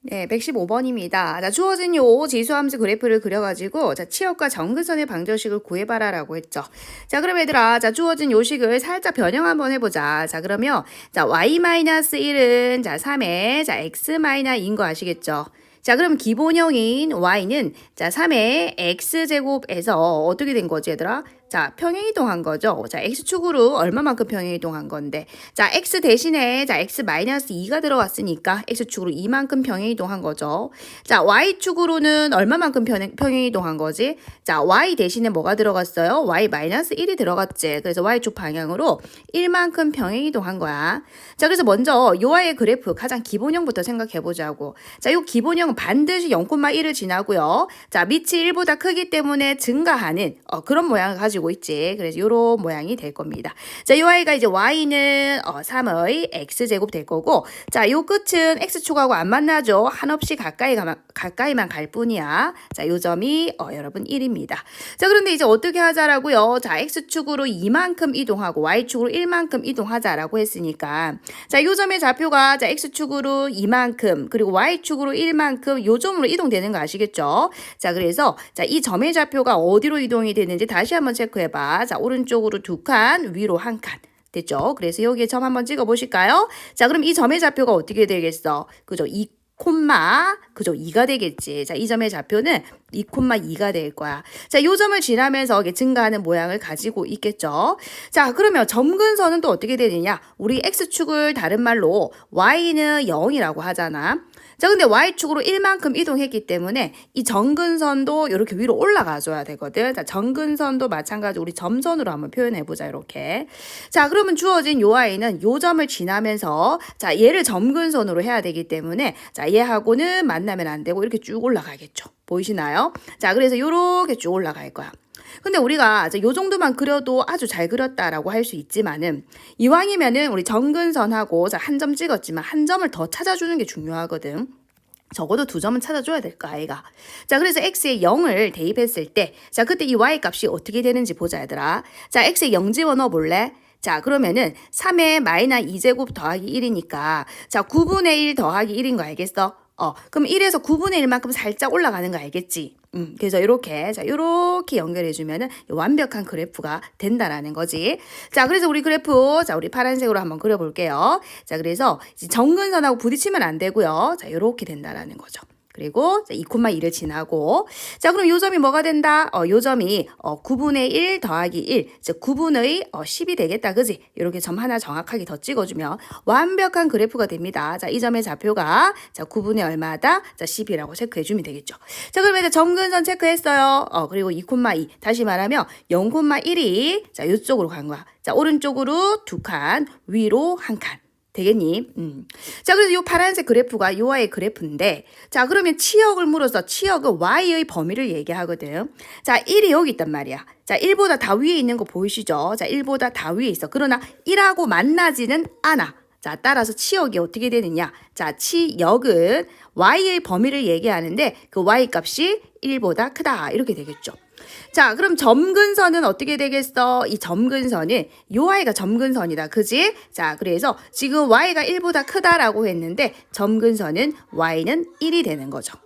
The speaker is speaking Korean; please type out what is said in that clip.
네, 115번입니다. 자, 주어진 요 지수함수 그래프를 그려가지고, 자, 치역과 정근선의 방정식을 구해봐라라고 했죠. 자, 그럼 얘들아, 자, 주어진 요 식을 살짝 변형 한번 해보자. 자, 그러면, 자, y-1은, 자, 3에, 자, x-2인 거 아시겠죠? 자, 그럼 기본형인 y는, 자, 3의 x제곱에서 어떻게 된 거지, 얘들아? 자, 평행이동한 거죠. 자, x축으로 얼마만큼 평행이동한 건데. 자, x 대신에 자, x 마이너스 2가 들어갔으니까 x축으로 2만큼 평행이동한 거죠. 자, y축으로는 얼마만큼 평행, 평행이동한 거지? 자, y 대신에 뭐가 들어갔어요? y 마이너스 1이 들어갔지. 그래서 y축 방향으로 1만큼 평행이동한 거야. 자, 그래서 먼저 요 아이의 그래프 가장 기본형부터 생각해 보자고. 자, 요 기본형은 반드시 0,1을 지나고요. 자, 밑이 1보다 크기 때문에 증가하는 어, 그런 모양을 가지고 있지. 그래서 요런 모양이 될 겁니다. 자, 요 아이가 이제 y는 어, 3의 x제곱 될 거고 자, 요 끝은 x축하고 안 만나죠. 한없이 가까이 가, 가까이만 갈 뿐이야. 자, 요 점이 어, 여러분 1입니다. 자, 그런데 이제 어떻게 하자라고요? 자, x축으로 2만큼 이동하고 y축으로 1만큼 이동하자라고 했으니까 자, 요 점의 좌표가 자, x축으로 2만큼 그리고 y축으로 1만큼 요 점으로 이동되는 거 아시겠죠? 자, 그래서 자, 이 점의 좌표가 어디로 이동이 되는지 다시 한번 체크 해봐. 자, 오른쪽으로 두 칸, 위로 한 칸. 됐죠? 그래서 여기에 점 한번 찍어 보실까요? 자, 그럼 이 점의 좌표가 어떻게 되겠어? 그죠? 2 콤마 그죠 2가 되겠지. 자, 이 점의 좌표는 2 콤마 2가 될 거야. 자, 요 점을 지나면서 이게 증가하는 모양을 가지고 있겠죠. 자, 그러면 점근선은 또 어떻게 되느냐? 우리 x축을 다른 말로 y는 0이라고 하잖아. 자, 근데 y축으로 1만큼 이동했기 때문에 이 정근선도 이렇게 위로 올라가 줘야 되거든. 자, 정근선도 마찬가지로 우리 점선으로 한번 표현해 보자. 이렇게. 자, 그러면 주어진 요 아이는 요 점을 지나면서 자, 얘를 점근선으로 해야 되기 때문에 자, 얘하고는 만나면 안 되고 이렇게 쭉 올라가겠죠. 보이시나요? 자, 그래서 요렇게 쭉 올라갈 거야. 근데 우리가 요 정도만 그려도 아주 잘 그렸다라고 할 수 있지만은 이왕이면은 우리 정근선하고 한 점 찍었지만 한 점을 더 찾아주는 게 중요하거든. 적어도 두 점은 찾아줘야 될 거 아이가. 자, 그래서 x에 0을 대입했을 때, 자, 그때 이 y 값이 어떻게 되는지 보자, 얘들아. 자, x에 0 집어 넣어 볼래? 자, 그러면은 3에 마이너스 2제곱 더하기 1이니까, 자, 9분의 1 더하기 1인 거 알겠어? 어, 그럼 1에서 9분의 1만큼 살짝 올라가는 거 알겠지? 음, 그래서 이렇게, 자, 이렇게 연결해 주면은 완벽한 그래프가 된다라는 거지. 자, 그래서 우리 그래프, 자, 우리 파란색으로 한번 그려볼게요. 자, 그래서 정근선하고 부딪히면 안 되고요. 자, 이렇게 된다라는 거죠. 그리고 2,2를 지나고 자 그럼 요 점이 뭐가 된다? 어, 요 점이 어, 9분의 1 더하기 1, 즉 9분의 어, 10이 되겠다, 그지? 이렇게 점 하나 정확하게 더 찍어주면 완벽한 그래프가 됩니다. 자, 이 점의 좌표가 자 9분의 얼마다? 자 10이라고 체크해주면 되겠죠. 자 그럼 이제 점근선 체크했어요. 어 그리고 2,2 다시 말하면 0,1이 자 이쪽으로 간 거야. 자 오른쪽으로 두 칸, 위로 한 칸. 되겠니? 음. 자, 그래서 이 파란색 그래프가 요아의 그래프인데, 자, 그러면 치역을 물어서 치역은 y의 범위를 얘기하거든. 자, 1이 여기 있단 말이야. 자, 1보다 다 위에 있는 거 보이시죠? 자, 1보다 다 위에 있어. 그러나 1하고 만나지는 않아. 자, 따라서 치역이 어떻게 되느냐? 자, 치역은 y의 범위를 얘기하는데 그 y 값이 1보다 크다. 이렇게 되겠죠. 자, 그럼 점근선은 어떻게 되겠어? 이 점근선은 요 y가 점근선이다. 그지? 자, 그래서 지금 y가 1보다 크다라고 했는데 점근선은 y는 1이 되는 거죠.